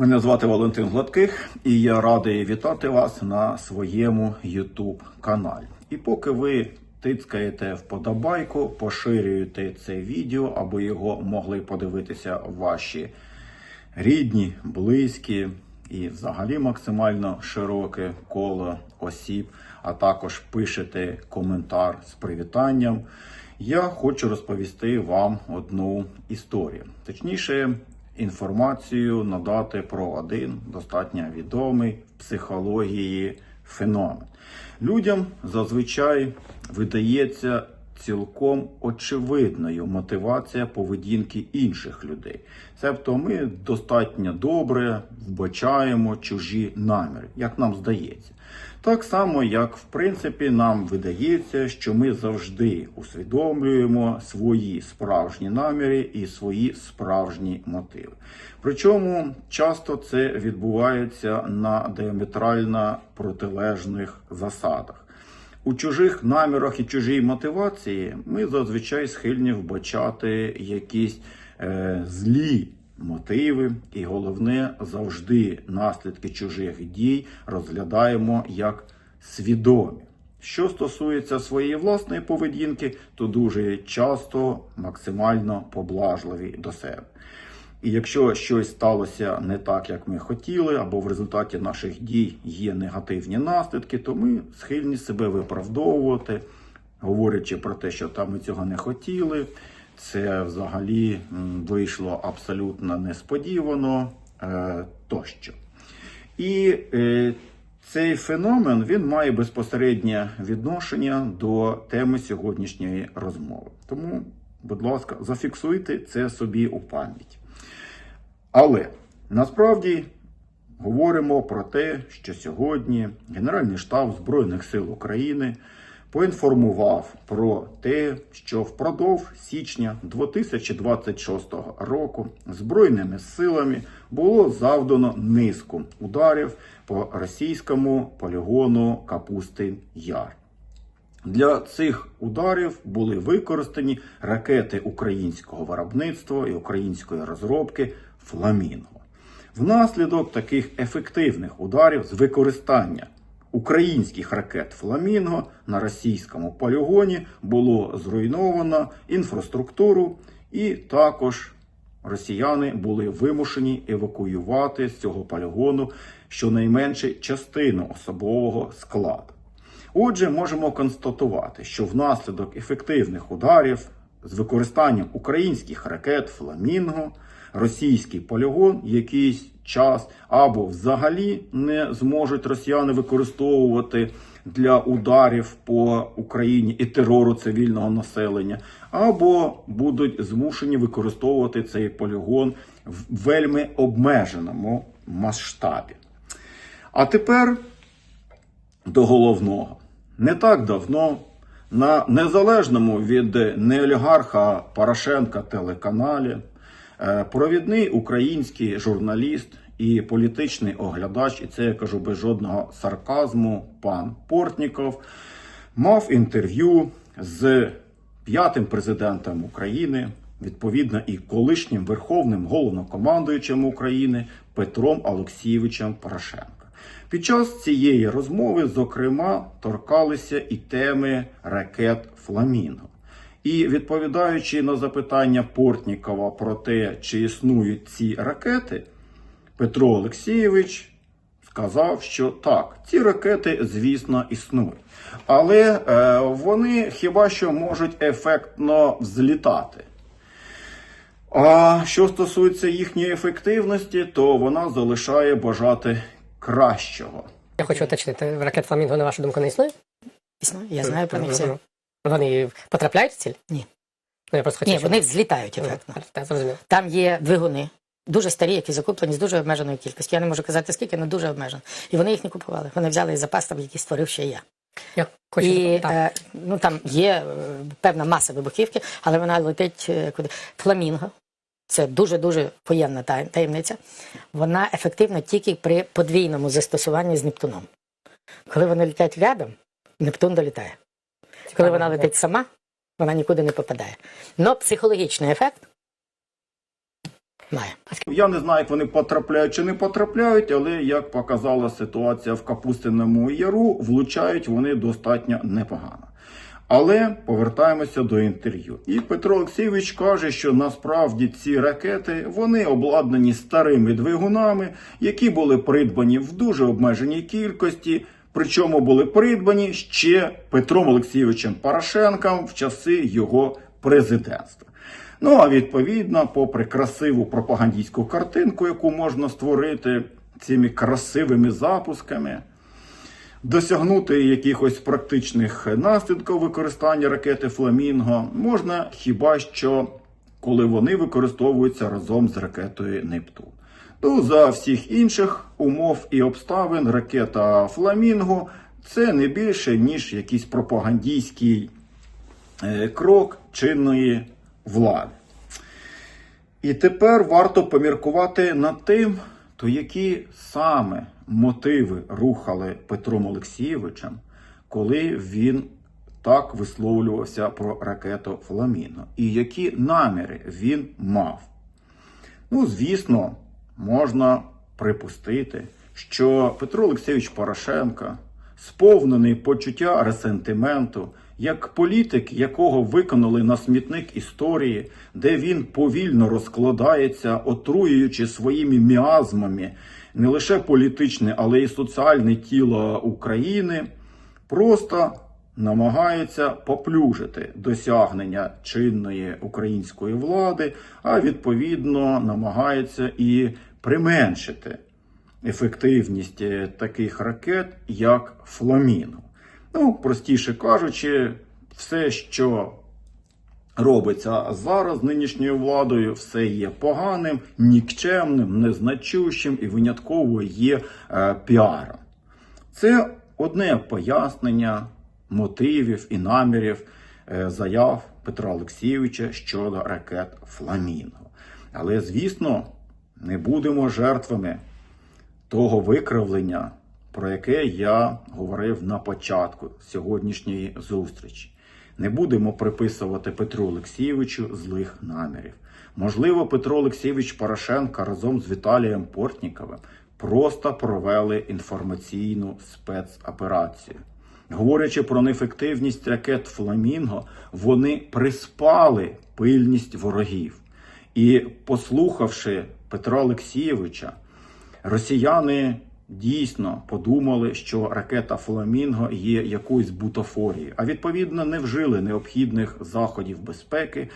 Мене звати Валентин Гладких, і я радий вітати вас на своєму YouTube каналі. І поки ви тицькаєте вподобайку, поширюєте це відео, аби його могли подивитися ваші рідні, близькі і взагалі максимально широке коло осіб, а також пишете коментар з привітанням. Я хочу розповісти вам одну історію. Точніше, інформацію надати про один достатньо відомий в психології феномен. Людям зазвичай видається цілком очевидною мотивація поведінки інших людей. Себто ми достатньо добре вбачаємо чужі наміри, як нам здається. Так само, як в принципі нам видається, що ми завжди усвідомлюємо свої справжні наміри і свої справжні мотиви. Причому часто це відбувається на діаметрально протилежних засадах. У чужих намірах і чужій мотивації ми зазвичай схильні вбачати якісь е, злі мотиви, і головне, завжди наслідки чужих дій розглядаємо як свідомі. Що стосується своєї власної поведінки, то дуже часто максимально поблажливі до себе. І якщо щось сталося не так, як ми хотіли, або в результаті наших дій є негативні наслідки, то ми схильні себе виправдовувати, говорячи про те, що там ми цього не хотіли. Це взагалі вийшло абсолютно несподівано е, тощо. І е, цей феномен він має безпосереднє відношення до теми сьогоднішньої розмови. Тому, будь ласка, зафіксуйте це собі у пам'ять. Але насправді говоримо про те, що сьогодні Генеральний штаб Збройних сил України поінформував про те, що впродовж січня 2026 року Збройними силами було завдано низку ударів по російському полігону Капусти Яр. Для цих ударів були використані ракети українського виробництва і української розробки Фламінго. Внаслідок таких ефективних ударів з використання українських ракет Фламінго на російському полігоні було зруйновано інфраструктуру, і також росіяни були вимушені евакуювати з цього полігону щонайменше частину особового складу. Отже, можемо констатувати, що внаслідок ефективних ударів з використанням українських ракет Фламінго російський полігон якийсь час або взагалі не зможуть росіяни використовувати для ударів по Україні і терору цивільного населення, або будуть змушені використовувати цей полігон в вельми обмеженому масштабі. А тепер до головного. Не так давно на незалежному від неолігарха Порошенка телеканалі провідний український журналіст і політичний оглядач, і це я кажу без жодного сарказму, пан Портніков, мав інтерв'ю з п'ятим президентом України, відповідно і колишнім верховним головнокомандуючим України Петром Олексійовичем Порошенко. Під час цієї розмови, зокрема, торкалися і теми ракет Фламінго. І відповідаючи на запитання Портнікова про те, чи існують ці ракети, Петро Олексійович сказав, що так, ці ракети, звісно, існують. Але е, вони хіба що можуть ефектно взлітати. А що стосується їхньої ефективності, то вона залишає бажати кращого. Я хочу уточнити, ракет Фламінго, на вашу думку, не існує? Існує. Я знаю про них все. Вони потрапляють в ціль? Ні. Ну, я просто хотів, Ні, щоб- вони взлітають ефектно. Так, зрозумів. Там є двигуни, дуже старі, які закуплені з дуже обмеженою кількістю. Я не можу казати скільки, але дуже обмежено. І вони їх не купували. Вони взяли із запас, там, який створив ще я. Я хочу, І так. е, ну, там є е, певна маса вибухівки, але вона летить е, куди. Фламінго. Це дуже-дуже воєнна тай- таємниця. Вона ефективна тільки при подвійному застосуванні з Нептуном. Коли вони летять рядом, Нептун долітає. Коли вона летить сама, вона нікуди не попадає. Но психологічний ефект Має. Я не знаю, як вони потрапляють чи не потрапляють, але як показала ситуація в Капустиному Яру, влучають вони достатньо непогано. Але повертаємося до інтерв'ю. І Петро Олексійович каже, що насправді ці ракети вони обладнані старими двигунами, які були придбані в дуже обмеженій кількості. Причому були придбані ще Петром Олексійовичем Порошенком в часи його президентства. Ну а відповідно, попри красиву пропагандистську картинку, яку можна створити цими красивими запусками, досягнути якихось практичних наслідків використання ракети Фламінго можна хіба що коли вони використовуються разом з ракетою Нептун. То за всіх інших умов і обставин ракета Фламінго це не більше ніж якийсь пропагандистський е, крок чинної влади. І тепер варто поміркувати над тим, то які саме мотиви рухали Петром Олексійовичем, коли він так висловлювався про ракету Фламіно, і які наміри він мав. Ну, звісно, можна припустити, що Петро Олексійович Порошенко сповнений почуття ресентименту, як політик, якого виконали на смітник історії, де він повільно розкладається, отруюючи своїми міазмами не лише політичне, але й соціальне тіло України, просто намагається поплюжити досягнення чинної української влади, а відповідно намагається і применшити ефективність е, таких ракет, як Фламінго. Ну, простіше кажучи, все, що робиться зараз нинішньою владою, все є поганим, нікчемним, незначущим і винятково є е, піаром. Це одне пояснення мотивів і намірів е, заяв Петра Олексійовича щодо ракет Фламінго. Але, звісно, не будемо жертвами того викривлення, про яке я говорив на початку сьогоднішньої зустрічі. Не будемо приписувати Петру Олексійовичу злих намірів. Можливо, Петро Олексійович Порошенко разом з Віталієм Портніковим просто провели інформаційну спецоперацію. Говорячи про неефективність ракет Фламінго, вони приспали пильність ворогів. І послухавши Петра Олексійовича, росіяни дійсно подумали, що ракета Фламінго є якоюсь бутафорією, а відповідно не вжили необхідних заходів безпеки,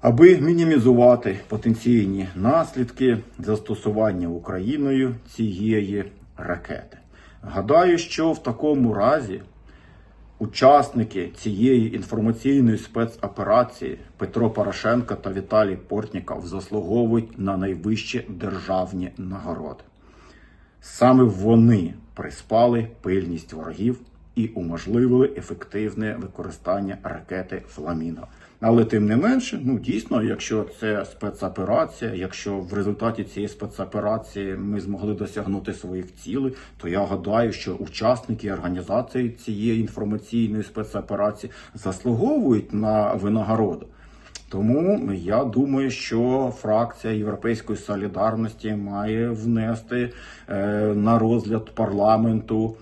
аби мінімізувати потенційні наслідки застосування Україною цієї ракети. Гадаю, що в такому разі учасники цієї інформаційної спецоперації Петро Порошенко та Віталій Портніков заслуговують на найвищі державні нагороди. Саме вони приспали пильність ворогів і уможливили ефективне використання ракети Фламінго. Але тим не менше, ну дійсно, якщо це спецоперація, якщо в результаті цієї спецоперації ми змогли досягнути своїх цілей, то я гадаю, що учасники організації цієї інформаційної спецоперації заслуговують на винагороду. Тому я думаю, що фракція Європейської солідарності має внести е, на розгляд парламенту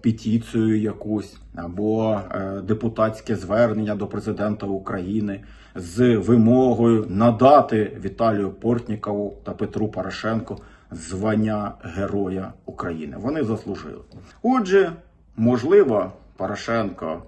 петицію якусь або е, депутатське звернення до президента України з вимогою надати Віталію Портнікову та Петру Порошенку звання Героя України. Вони заслужили. Отже, можливо, Порошенко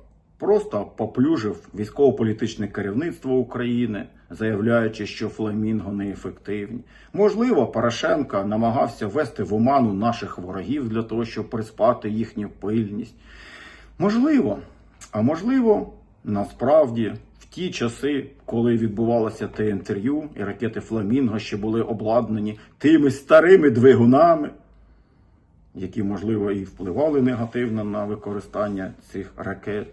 просто поплюжив військово-політичне керівництво України, заявляючи, що фламінго неефективні. Можливо, Порошенко намагався ввести в оману наших ворогів для того, щоб приспати їхню пильність. Можливо, а можливо, насправді в ті часи, коли відбувалося те інтерв'ю, і ракети Фламінго ще були обладнані тими старими двигунами, які, можливо, і впливали негативно на використання цих ракет,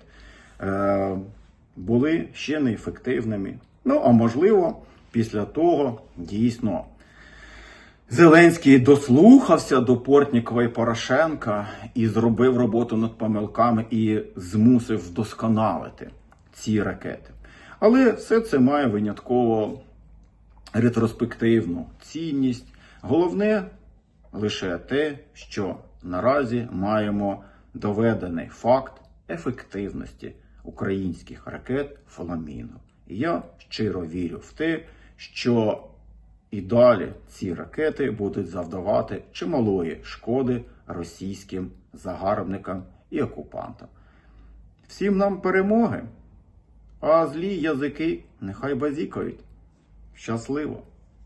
були ще неефективними. Ну, а можливо, після того дійсно Зеленський дослухався до Портнікова і Порошенка і зробив роботу над помилками і змусив вдосконалити ці ракети. Але все це має винятково ретроспективну цінність. Головне лише те, що наразі маємо доведений факт ефективності українських ракет Фламінго. І я щиро вірю в те, що і далі ці ракети будуть завдавати чималої шкоди російським загарбникам і окупантам. Всім нам перемоги, а злі язики нехай базікають. Щасливо!